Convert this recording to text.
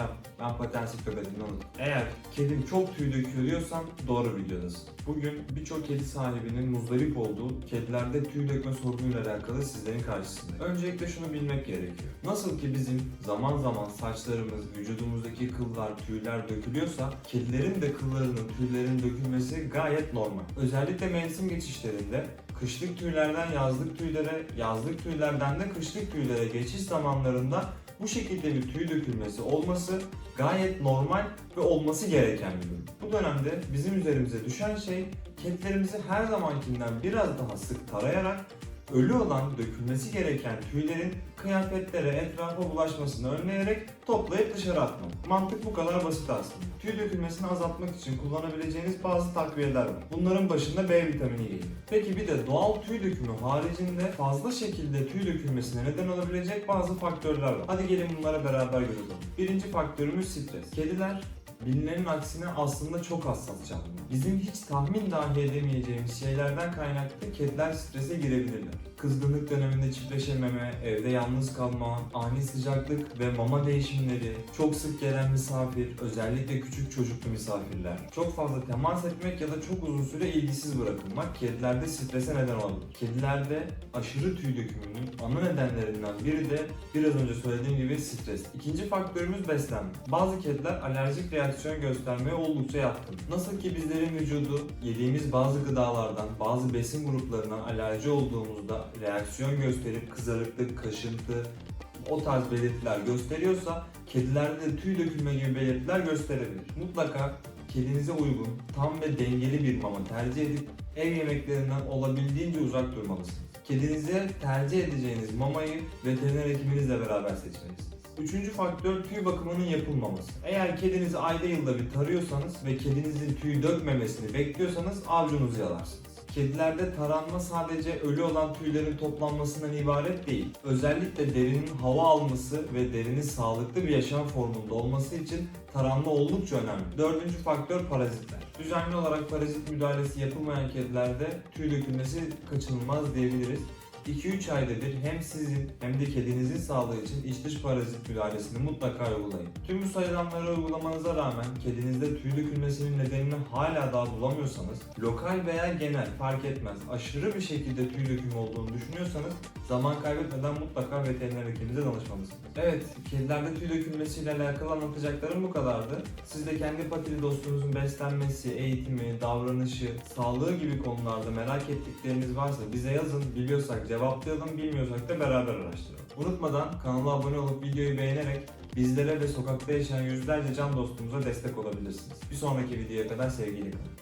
Selam, ben Patensik Köpek'in Onur. Eğer kedim çok tüy döküyor diyorsan doğru videodasın. Bugün birçok kedi sahibinin muzdarip olduğu kedilerde tüy dökme sorunuyla alakalı sizlerin karşısında. Öncelikle şunu bilmek gerekiyor. Nasıl ki bizim zaman zaman saçlarımız, vücudumuzdaki kıllar, tüyler dökülüyorsa kedilerin de kıllarının, tüylerin dökülmesi gayet normal. Özellikle mevsim geçişlerinde kışlık tüylerden yazlık tüylere, yazlık tüylerden de kışlık tüylere geçiş zamanlarında bu şekilde bir tüy dökülmesi olması gayet normal ve olması gereken bir durum. Bu dönemde bizim üzerimize düşen şey kedilerimizi her zamankinden biraz daha sık tarayarak ölü olan dökülmesi gereken tüylerin kıyafetlere, etrafa bulaşmasını önleyerek toplayıp dışarı atmak. Mantık bu kadar basit aslında. Tüy dökülmesini azaltmak için kullanabileceğiniz bazı takviyeler var. Bunların başında B vitamini geliyor. Peki bir de doğal tüy dökümü haricinde fazla şekilde tüy dökülmesine neden olabilecek bazı faktörler var. Hadi gelin bunlara beraber görelim. Birinci faktörümüz stres. Kediler Bilinenin aksine aslında çok hassas canlılar. Bizim hiç tahmin dahi edemeyeceğimiz şeylerden kaynaklı kediler strese girebilirler. Kızgınlık döneminde çiftleşememe, evde yalnız kalma, ani sıcaklık ve mama değişimleri, çok sık gelen misafir, özellikle küçük çocuklu misafirler, çok fazla temas etmek ya da çok uzun süre ilgisiz bırakılmak kedilerde strese neden olabilir. Kedilerde aşırı tüy dökümünün ana nedenlerinden biri de biraz önce söylediğim gibi stres. İkinci faktörümüz beslenme. Bazı kediler alerjik reaksiyon göstermeye oldukça yatkın. Nasıl ki bizlerin vücudu yediğimiz bazı gıdalardan, bazı besin gruplarına alerji olduğumuzda reaksiyon gösterip kızarıklık, kaşıntı, o tarz belirtiler gösteriyorsa kedilerde de tüy dökülme gibi belirtiler gösterebilir. Mutlaka kedinize uygun, tam ve dengeli bir mama tercih edip ev yemeklerinden olabildiğince uzak durmalısınız. Kedinize tercih edeceğiniz mamayı veteriner hekiminizle beraber seçmelisiniz. Üçüncü faktör tüy bakımının yapılmaması. Eğer kedinizi ayda yılda bir tarıyorsanız ve kedinizin tüy dökmemesini bekliyorsanız avcunuzu yalarsınız. Kedilerde taranma sadece ölü olan tüylerin toplanmasından ibaret değil. Özellikle derinin hava alması ve derinin sağlıklı bir yaşam formunda olması için taranma oldukça önemli. Dördüncü faktör parazitler. Düzenli olarak parazit müdahalesi yapılmayan kedilerde tüy dökülmesi kaçınılmaz diyebiliriz. 2-3 ayda bir hem sizin hem de kedinizin sağlığı için iç dış parazit müdahalesini mutlaka uygulayın. Tüm bu sayılanları uygulamanıza rağmen kedinizde tüy dökülmesinin nedenini hala daha bulamıyorsanız, lokal veya genel fark etmez aşırı bir şekilde tüy dökümü olduğunu düşünüyorsanız zaman kaybetmeden mutlaka veteriner hekiminize danışmalısınız. Evet, kedilerde tüy dökülmesiyle alakalı anlatacaklarım bu kadardı. Siz de kendi patili dostunuzun beslenmesi, eğitimi, davranışı, sağlığı gibi konularda merak ettikleriniz varsa bize yazın. Biliyorsak cevaplayalım, bilmiyorsak da beraber araştıralım. Unutmadan kanala abone olup videoyu beğenerek bizlere ve sokakta yaşayan yüzlerce can dostumuza destek olabilirsiniz. Bir sonraki videoya kadar sevgiyle kalın.